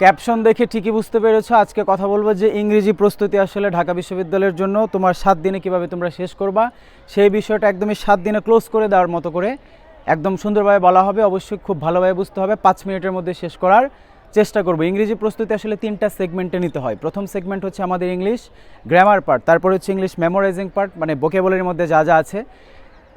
Caption দেখে ঠিকই বুঝতে পেরেছ। আজকে কথা বলব যে ইংরেজি প্রস্তুতি আসলে ঢাকা বিশ্ববিদ্যালয়ের জন্য তোমার সাত দিনে কীভাবে তোমরা শেষ করবা, সেই বিষয়টা একদমই সাত দিনে ক্লোজ করে দেওয়ার মতো করে একদম সুন্দরভাবে বলা হবে। অবশ্যই খুব ভালোভাবে বুঝতে হবে, পাঁচ মিনিটের মধ্যে শেষ করার চেষ্টা করব। ইংরেজি প্রস্তুতি আসলে তিনটা সেগমেন্টে নিতে হয়। প্রথম সেগমেন্ট হচ্ছে আমাদের ইংলিশ গ্রামার পার্ট তারপর হচ্ছে ইংলিশ মেমোরাইজিং পার্ট মানে বোকেবলের মধ্যে যা যা আছে।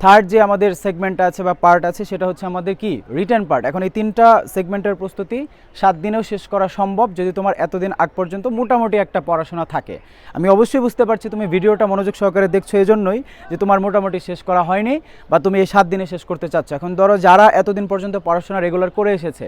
থার্ড যে আমাদের সেগমেন্ট আছে বা পার্ট আছে, সেটা হচ্ছে আমাদের কি? রিটার্ন পার্ট এখন এই তিনটা সেগমেন্টের প্রস্তুতি সাত দিনেও শেষ করা সম্ভব যদি তোমার এতদিন আগ পর্যন্ত মোটামুটি একটা পড়াশোনা থাকে। আমি অবশ্যই বুঝতে পারছি তুমি ভিডিওটা মনোযোগ সহকারে দেখছ এই জন্যই যে তোমার মোটামুটি শেষ করা হয়নি বা তুমি এই সাত দিনে শেষ করতে চাচ্ছ। এখন ধরো যারা এতদিন পর্যন্ত পড়াশোনা রেগুলার করে এসেছে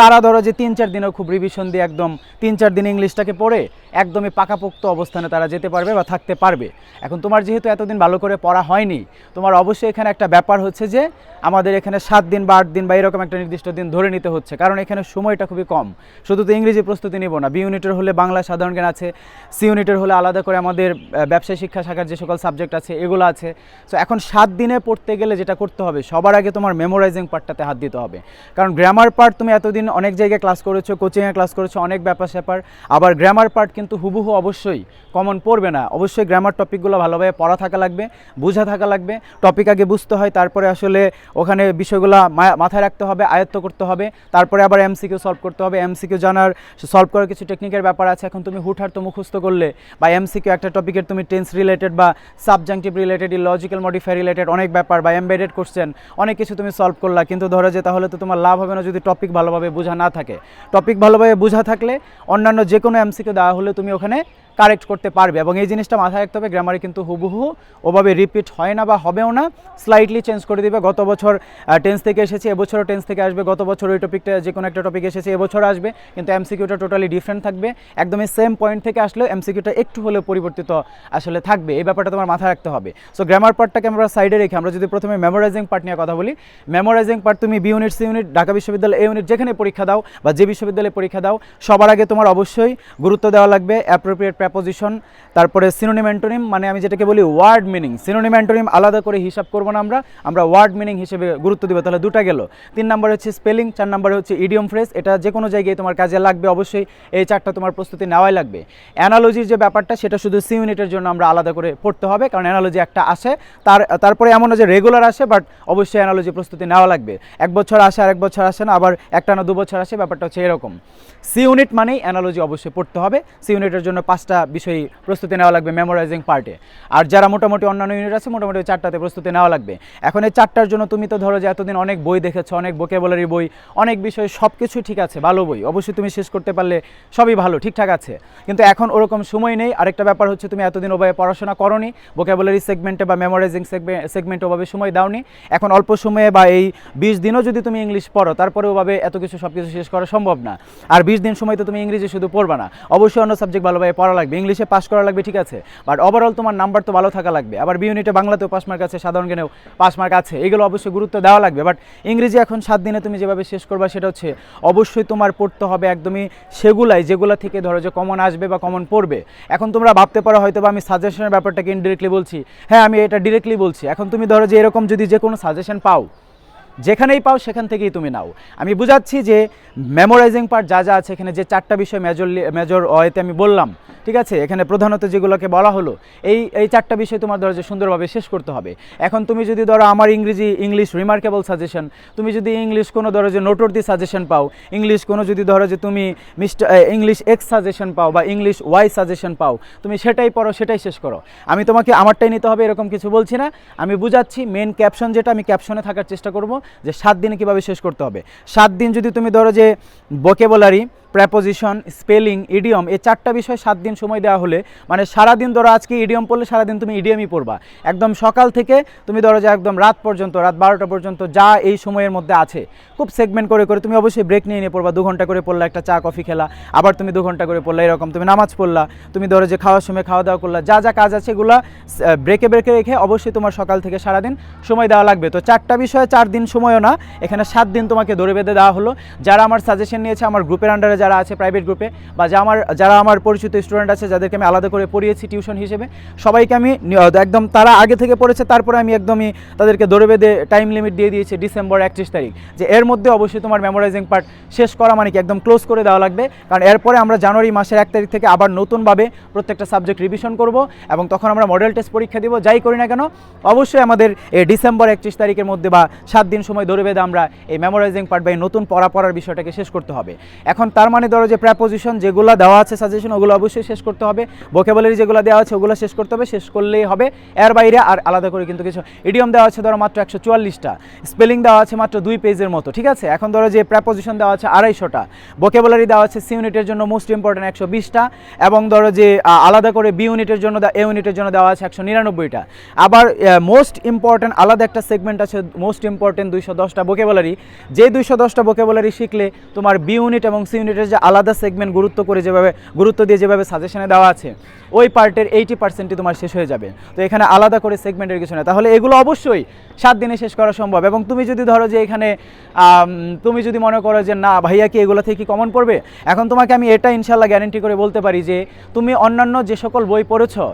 তারা ধরো যে তিন চার দিনেও খুব রিভিশন দিয়ে একদম তিন চার দিন ইংলিশটাকে পড়ে একদমই পাকাপোক্ত অবস্থানে তারা যেতে পারবে বা থাকতে পারবে। এখন তোমার যেহেতু এতদিন ভালো করে পড়া হয়নি, তোমার অবশ্যই এখানে একটা ব্যাপার হচ্ছে যে আমাদের এখানে সাত দিন বা আট দিন বা এরকম একটা নির্দিষ্ট দিন ধরে নিতে হচ্ছে, কারণ এখানে সময়টা খুবই কম। শুধু তো ইংরেজি প্রস্তুতি নিব না বি ইউনিটের হলে বাংলা সাধারণ জ্ঞান আছে সি ইউনিটের হলে আলাদা করে আমাদের ব্যবসায় শিক্ষা শাখার যে সকল সাবজেক্ট আছে, এগুলো আছে। সো এখন সাত দিনে পড়তে গেলে যেটা করতে হবে, সবার আগে তোমার মেমোরাইজিং পার্টটাতে হাত দিতে হবে। কারণ গ্রামার পার্ট তুমি এতদিন অনেক জায়গায় ক্লাস করেছ কোচিংয়ে ক্লাস করেছ, অনেক ব্যাপার স্যাপার। আবার গ্রামার পার্ট কিন্তু হুবহু অবশ্যই কমন পড়বে না। অবশ্যই গ্রামার টপিকগুলো ভালোভাবে পড়া থাকা লাগবে, বোঝা থাকা লাগবে। টপিক আগে বুঝতে হয়, তারপরে আসলে ওখানে বিষয়গুলো মাথায় রাখতে হবে, আয়ত্ত করতে হবে। তারপরে আবার এমসিকিউ সলভ করতে হবে। এমসিকিউ জানার সলভ করার কিছু টেকনিকের ব্যাপার আছে। এখন তুমি হুটহাট তো মুখস্থ করলে বা এমসি এমসিকিউ একটা টপিকের তুমি টেন্স রিলেটেড বা subjunctive related logical modify related অনেক ব্যাপার বা এমবেডেড কোশ্চেন অনেক কিছু তুমি সলভ করলা। কিন্তু ধরো যে তাহলে তো তোমার লাভ হবে না যদি টপিক ভালোভাবে বোঝা না থাকে। টপিক ভালোভাবে বোঝা থাকলে অন্যান্য যে কোনো এমসিকে দেওয়া হলে তুমি ওখানে কারেক্ট করতে পারবে এবং এই জিনিসটা মাথায় রাখতে হবে গ্রামারে কিন্তু হুবহু ওভাবে রিপিট হয় না বা হবেও না। স্লাইটলি চেঞ্জ করে দিবে। গত বছর টেন্স থেকে এসেছে, এবছরও টেন্স থেকে আসবে। গত বছর ওই টপিকটা যে কোনো একটা টপিক এসেছে, এবছর আসবে। কিন্তু এমসিকিউটা টোটালি ডিফারেন্ট থাকবে। একদমই সেম পয়েন্ট থেকে আসলেও এমসিকিউটা একটু হলেও পরিবর্তিত আসলে থাকবে। এই ব্যাপারটা তোমার মাথায় রাখতে হবে। সো গ্রামার পার্টটাকে আমরা সাইডে রেখে, আমরা যদি প্রথমে মেমোরাইজিং পার্ট নিয়ে কথা বলি মেমোরাইজিং পার্ট তুমি B unit C unit Dhaka বিশ্ববিদ্যালয় এ ইউনিট যেখানে পরীক্ষা দাও বা যে বিশ্ববিদ্যালয়ে পরীক্ষা দাও, সবার আগে তোমার অবশ্যই গুরুত্ব দেওয়া লাগবে অ্যাপ্রোপ্রিয়েট প্রেপোজিশন তারপরে সিনোনিম অ্যান্টোনিম মানে আমি যেটাকে বলি ওয়ার্ড মিনিং সিনোনিম অ্যান্টোনিম আলাদা করে হিসাব করব না আমরা আমরা ওয়ার্ড মিনিং হিসেবে গুরুত্ব দিব, তাহলে দুটা গেল। তিন নম্বর হচ্ছে স্পেলিং চার নম্বর হচ্ছে ইডিয়ম ফ্রেজ এটা যে কোনো জায়গায় তোমার কাজে লাগবে অবশ্যই, এই চারটা তোমার প্রস্তুতি নেওয়াই লাগবে। অ্যানালজির যে ব্যাপারটা, সেটা শুধু সি ইউনিটের জন্য আমরা আলাদা করে পড়তে হবে, কারণ অ্যানালজি একটা আসে। তার, তারপরে এমন যে রেগুলার আসে বাট অবশ্যই অ্যানালজি প্রস্তুতি নেওয়া লাগবে। এক বছর আসে আর এক বছর আসে না, আবার একটা না দু বছর আসে, ব্যাপারটা হচ্ছে এরকম। সি ইউনিট মানেই অ্যানালজি অবশ্যই পড়তে হবে। সি ইউনিটের জন্য পাঁচটা বিষয় প্রস্তুতি নেওয়া লাগবে মেমোরাইজিং পার্টে আর যারা মোটামুটি অন্যান্য ইউনিট আছে, মোটামুটি চারটাতে প্রস্তুতি নেওয়া লাগবে। এখন এই চারটার জন্য তুমি তো ধরো যে এতদিন অনেক বই দেখেছ, অনেক ভোকেবুলারি বই, অনেক বিষয় সব কিছুই ঠিক আছে, ভালো বই। অবশ্যই তুমি শেষ করতে পারলে সবই ভালো, ঠিকঠাক আছে। কিন্তু এখন ওরকম সময় নেই। আরেকটা ব্যাপার হচ্ছে তুমি এতদিন ওভাবে পড়াশোনা করনি ভোকেবুলারি সেগমেন্টে বা মেমোরাইজিং সেগমেন্টে ওভাবে সময় দাওনি। এখন অল্প সময়ে বা এই বিশ দিনও যদি তুমি ইংলিশ পড়ো তারপরে ওভাবে এত কিছু সব কিছু শেষ করা সম্ভব না। আর বিশ দিন সময় তো তুমি ইংরেজি শুধু পড়বা না। অবশ্যই অন্য সাবজেক্ট ভালোভাবে পড়া লাগবে, ইংলিশে পাস করা লাগবে, ঠিক আছে? বাট ওভারঅল তোমার নাম্বার তো ভালো থাকা লাগবে। আবার বি ইউনিটে বাংলাতেও পাস মার্ক আছে, সাধারণ জ্ঞানেও পাস মার্ক আছে। এগুলো অবশ্যই গুরুত্ব দেওয়া লাগবে। বাট ইংরেজি এখন সাত দিনে তুমি যেভাবে শেষ করবা, সেটা হচ্ছে অবশ্যই তোমার পড়তে হবে একদমই সেগুলাই, যেগুলো থেকে ধরো যে কমন আসবে বা কমন পড়বে। এখন তোমরা ভাবতে পারো হয়তো বা আমি সাজেশনের ব্যাপারটাকে ইনডিরেক্টলি বলছি। হ্যাঁ আমি এটা ডিরেক্টলি বলছি। এখন তুমি ধরো যে এরকম যদি যে কোনো সাজেশন পাও যেখানেই পাও সেখান থেকেই তুমি নাও। আমি বুঝাচ্ছি যে মেমোরাইজিং পার্ট যা যা আছে, এখানে যে চারটা বিষয় মেজর মেজর ওয়েতে আমি বললাম, ঠিক আছে? এখানে প্রধানত যেগুলোকে বলা হলো, এই এই চারটা বিষয় তোমার ধরো যে সুন্দরভাবে শেষ করতে হবে। এখন তুমি যদি ধরো আমার ইংরেজি ইংলিশ রিমার্কেবল সাজেশন তুমি যদি ইংলিশ কোনো ধরো যে নোটর দি সাজেশন পাও ইংলিশ কোনো যদি ধরো যে তুমি মিস্টার ইংলিশ এক্স সাজেশন পাও বা ইংলিশ ওয়াই সাজেশন পাও, তুমি সেটাই পড়ো, সেটাই শেষ করো। আমি তোমাকে আমারটাই নিতে হবে, এরকম কিছু বলছি না। আমি বুঝাচ্ছি মেন ক্যাপশন যেটা, আমি ক্যাপশনে থাকার চেষ্টা করব। যে সাত দিনে কীভাবে শেষ করতে হবে? সাত দিন যদি তুমি ধরো যে ভোকেবুলারি প্রেপোজিশন স্পেলিং ইডিয়ম এই চারটা বিষয় সাত দিন সময় দেওয়া হলে মানে সারাদিন ধরো আজকে ইডিয়ম পড়লে সারাদিন তুমি ইডিয়মই পড়বা। একদম সকাল থেকে তুমি ধরো যে একদম রাত পর্যন্ত, রাত বারোটা পর্যন্ত যা এই সময়ের মধ্যে আছে, খুব সেগমেন্ট করে করে তুমি অবশ্যই ব্রেক নিয়ে নিয়ে পড়বা। দু ঘণ্টা করে পড়লা একটা চা কফি খেলা, আবার তুমি দু ঘণ্টা করে পড়লা, এরকম তুমি নামাজ পড়লা, তুমি ধরো যে খাওয়ার সময় খাওয়া দাওয়া করলা, যা যা কাজ আছে এগুলো ব্রেকে ব্রেকে রেখে অবশ্যই তোমার সকাল থেকে সারাদিন সময় দেওয়া লাগবে। তো চারটা বিষয়ে চার দিন সময়ও না, এখানে সাত দিন তোমাকে ধরে বেঁধে দেওয়া হলো। যারা আমার সাজেশন নিয়েছে, আমার গ্রুপের আন্ডারে যারা আছে প্রাইভেট গ্রুপে বা যা আমার, যারা আমার পরিচিত স্টুডেন্ট আছে, যাদেরকে আমি আলাদা করে পড়িয়েছি টিউশন হিসেবে, সবাইকে আমি একদম তারা আগে থেকে পড়েছে, তারপরে আমি একদমই তাদেরকে দৌড়ে বেঁধে টাইম লিমিট দিয়ে দিয়েছি ডিসেম্বর একত্রিশ তারিখ। যে এর মধ্যে অবশ্যই তোমার মেমোরাইজিং পার্ট শেষ করা মানে কি একদম ক্লোজ করে দেওয়া লাগবে। কারণ এরপরে আমরা জানুয়ারি মাসের এক তারিখ থেকে আবার নতুনভাবে প্রত্যেকটা সাবজেক্ট রিভিশন করব এবং তখন আমরা মডেল টেস্ট পরীক্ষা দিব, যাই করি না কেন, অবশ্যই আমাদের এই ডিসেম্বর একত্রিশ তারিখের মধ্যে বা সাত দিন সময় ধরে বেঁধে আমরা এই মেমোরাইজিং পার্ট বা এই নতুন পড়া পড়ার বিষয়টাকে শেষ করতে হবে। এখন তার মানে ধরো যে প্র্যাপোজিশন যেগুলো দেওয়া আছে সাজেশন ওগুলো অবশ্যই শেষ করতে হবে। ভোকেবলারি যেগুলো দেওয়া আছে, ওগুলো শেষ করতে হবে। শেষ করলেই হবে। এর বাইরে আর আলাদা করে কিন্তু কিছু ইডিয়ম দেওয়া আছে, ধরো মাত্র একশো চুয়াল্লিশটা। স্পেলিং দেওয়া আছে মাত্র দুই পেজের মতো, ঠিক আছে? এখন ধরো যে প্র্যাপোজিশন দেওয়া আছে আড়াইশোটা। ভোকেবলারি দেওয়া আছে সি ইউনিটের জন্য মোস্ট ইম্পর্টেন্ট একশো বিশটা। এবং ধরো যে আলাদা করে বি ইউনিটের জন্য এ ইউনিটের জন্য দেওয়া আছে একশো নিরানব্বইটা। আবার মোস্ট ইম্পর্টেন্ট আলাদা একটা সেগমেন্ট আছে মোস্ট ইম্পর্টেন্ট দুইশো দশটা বোকেবলারি যে দুইশো দশটা বোকেবলারি শিখলে তোমার বি ইউনিট এবং সি ইউনিটের যে আলাদা সেগমেন্ট গুরুত্ব করে যেভাবে, গুরুত্ব দিয়ে যেভাবে সাজেশনে দেওয়া আছে, ওই পার্টের এইটি পার্সেন্টই তোমার শেষ হয়ে যাবে। তো এখানে আলাদা করে সেগমেন্টের কিছু না। তাহলে এগুলো অবশ্যই সাত দিনে শেষ করা সম্ভব। এবং তুমি যদি ধরো যে এখানে তুমি যদি মনে করো যে না, ভাইয়া কি এগুলো থেকে কি কমন পড়বে? এখন তোমাকে আমি এটা ইনশাল্লাহ গ্যারেন্টি করে বলতে পারি যে, তুমি অন্যান্য যে সকল বই পড়েছো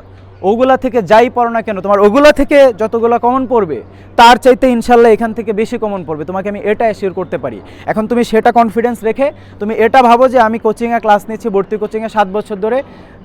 ওগুলা থেকে যাই পড়ো না কেন, তোমার ওগুলা থেকে যতগুলো কমন পড়বে, তার চাইতে ইনশাল্লাহ এখান থেকে বেশি কমন পড়বে। তোমাকে আমি এটা অ্যাসিওর করতে পারি। এখন তুমি সেটা কনফিডেন্স রেখে, তুমি এটা ভাবো যে আমি কোচিংয়ে ক্লাস নিচ্ছি, ভর্তি কোচিংয়ে সাত বছর ধরে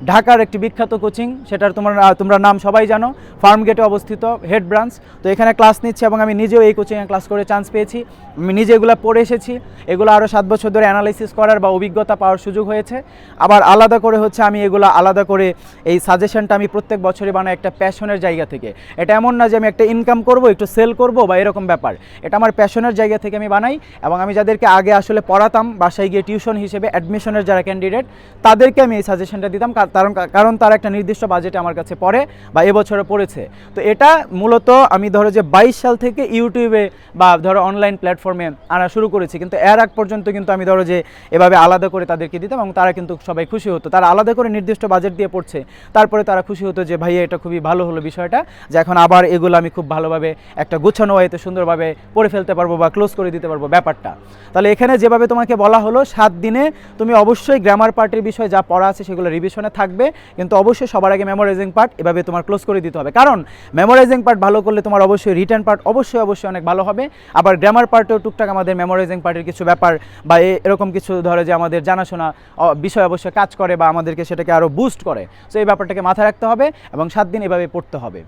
ঢাকার একটি বিখ্যাত কোচিং, সেটার তোমার তোমরা নাম সবাই জানো ফার্ম গেটে অবস্থিত হেড ব্রাঞ্চ। তো এখানে ক্লাস নিচ্ছি এবং আমি নিজেও এই কোচিংয়ে ক্লাস করে চান্স পেয়েছি। আমি নিজে এগুলো পড়ে এসেছি। এগুলো আরও সাত বছর ধরে অ্যানালাইসিস করার বা অভিজ্ঞতা পাওয়ার সুযোগ হয়েছে। আবার আলাদা করে হচ্ছে আমি এগুলো আলাদা করে এই সাজেশনটা আমি প্রত্যেক বছরই বানাই একটা প্যাশনের জায়গা থেকে। এটা এমন না যে আমি একটা ইনকাম করব, একটু সেল করব বা এরকম ব্যাপার। এটা আমার প্যাশনের জায়গা থেকে আমি বানাই এবং আমি যাদেরকে আগে আসলে পড়াতাম, বাসায় গিয়ে টিউশন হিসেবে অ্যাডমিশনের যারা ক্যান্ডিডেট তাদেরকে আমি এই সাজেশনটা দিতাম। কারণ কারণ তারা একটা নির্দিষ্ট বাজেটে আমার কাছে পড়ে বা এবছরে পড়েছে। তো এটা মূলত আমি ধরো যে বাইশ সাল থেকে ইউটিউবে বা ধরো অনলাইন প্ল্যাটফর্মে আনা শুরু করেছি। কিন্তু এর আগ পর্যন্ত কিন্তু আমি ধরো যে এভাবে আলাদা করে তাদেরকে দিতাম এবং তারা কিন্তু সবাই খুশি হতো। তারা আলাদা করে নির্দিষ্ট বাজেট দিয়ে পড়ছে। তারপরে তারা খুশি হতো যে, ভাইয়া, এটা খুবই ভালো হলো বিষয়টা যে এখন আবার এগুলো আমি খুব ভালোভাবে একটা গুছানো ওয়েতে সুন্দরভাবে পড়ে ফেলতে পারব বা ক্লোজ করে দিতে পারব ব্যাপারটা। তাহলে এখানে যেভাবে তোমাকে বলা হলো, সাত দিনে তুমি অবশ্যই গ্রামার পার্টির বিষয়ে যা পড়া আছে সেগুলো রিভিশনে থাকবে, কিন্তু অবশ্যই সবার আগে মেমোরাইজিং পার্ট এভাবে তোমার ক্লোজ করে দিতে হবে। কারণ মেমোরাইজিং পার্ট ভালো করলে তোমার অবশ্যই রিটার্ন পার্ট অবশ্যই অবশ্যই অনেক ভালো হবে। আবার গ্রামার পার্টেও টুকটাক আমাদের মেমোরাইজিং পার্টের কিছু ব্যাপার বা এরকম কিছু ধরে যে আমাদের জানাশোনা বিষয় অবশ্যই কাজ করে বা আমাদেরকে সেটাকে আরও বুস্ট করে। তো এই ব্যাপারটাকে মাথায় রাখতে হবে এবং সাত দিন এভাবে পড়তে হবে।